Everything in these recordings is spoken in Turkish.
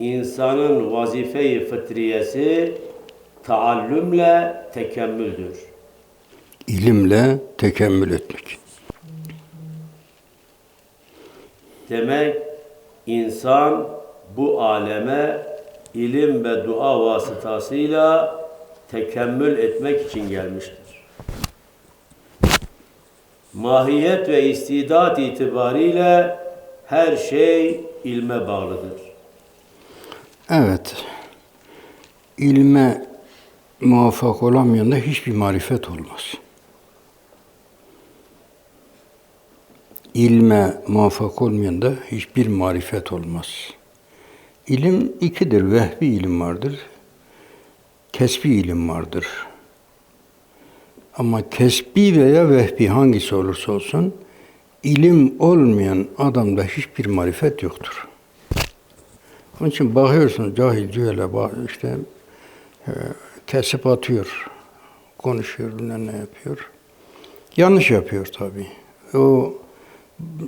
İnsanın vazife-i fıtriyesi taallümle tekemmüldür. İlimle tekemmül etmek. Demek insan bu aleme ilim ve dua vasıtasıyla tekemmül etmek için gelmiştir. Mahiyet ve istidat itibariyle her şey ilme bağlıdır. Evet. İlme muvaffak olamayan da hiçbir marifet olmaz. İlme muvaffak olmayan da hiçbir marifet olmaz. İlim ikidir. Vehbi ilim vardır. Kesbi ilim vardır. Ama kesbi veya vehbi hangisi olursa olsun ilim olmayan adamda hiçbir marifet yoktur. Onun için bakıyorsun cahil cühele ba- işte e, kesip atıyor, konuşuyor, bilmem ne yapıyor. Yanlış yapıyor tabii. O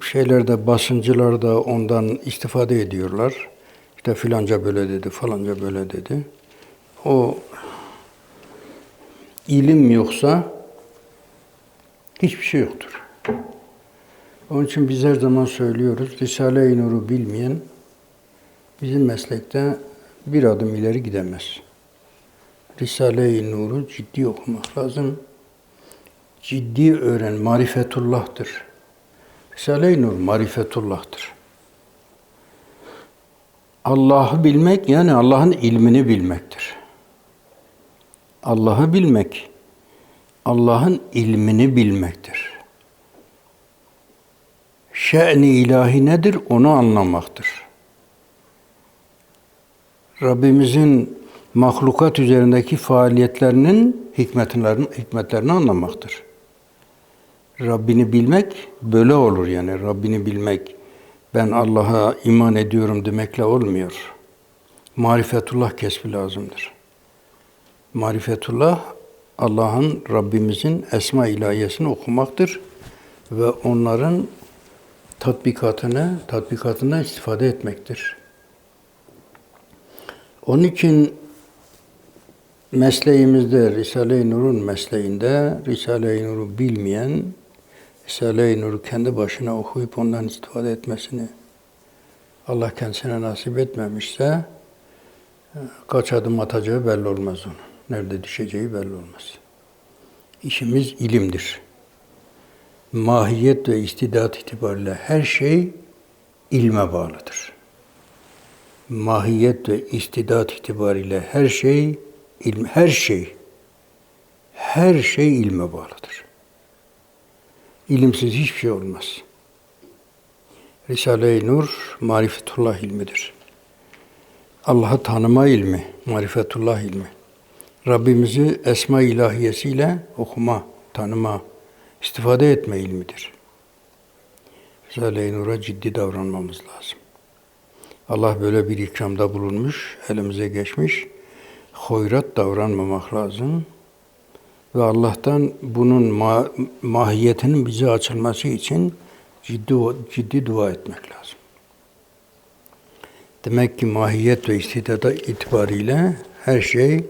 şeylerde, basıncılarda ondan istifade ediyorlar. İşte filanca böyle dedi, falanca böyle dedi. O ilim yoksa hiçbir şey yoktur. Onun için biz her zaman söylüyoruz, Risale-i Nur'u bilmeyen bizim meslekte bir adım ileri gidemez. Risale-i Nur'u ciddi okumak lazım. Ciddi öğren, marifetullah'tır. Risale-i Nur marifetullah'tır. Allah'ı bilmek yani Allah'ın ilmini bilmektir. Allah'ı bilmek, Allah'ın ilmini bilmektir. Şe'ni ilahi nedir? Onu anlamaktır. Rabbimizin mahlukat üzerindeki faaliyetlerinin hikmetlerini, hikmetlerini anlamaktır. Rabbini bilmek böyle olur yani. Rabbini bilmek ben Allah'a iman ediyorum demekle olmuyor. Marifetullah kesbi lazımdır. Marifetullah Allah'ın Rabbimizin esma ilahiyesini okumaktır ve onların tatbikatını, tatbikatından istifade etmektir. Onun için mesleğimizde, Risale-i Nur'un mesleğinde Risale-i Nur'u bilmeyen, Risale-i Nur'u kendi başına okuyup ondan istifade etmesini Allah kendisine nasip etmemişse kaç adım atacağı belli olmaz onun. Nerede düşeceği belli olmaz. İşimiz ilimdir. Mahiyet ve istidat itibariyle her şey ilme bağlıdır mahiyet ve istidat itibariyle her şey ilm her şey her şey ilme bağlıdır. İlimsiz hiçbir şey olmaz. Risale-i Nur marifetullah ilmidir. Allah'ı tanıma ilmi, marifetullah ilmi. Rabbimizi esma ilahiyesiyle okuma, tanıma, istifade etme ilmidir. Risale-i Nur'a ciddi davranmamız lazım. Allah böyle bir ikramda bulunmuş, elimize geçmiş. Hoyrat davranmamak lazım. Ve Allah'tan bunun ma- mahiyetinin bize açılması için ciddi ciddi dua etmek lazım. Demek ki mahiyet ve istidada itibariyle her şey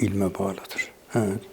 ilme bağlıdır. Evet.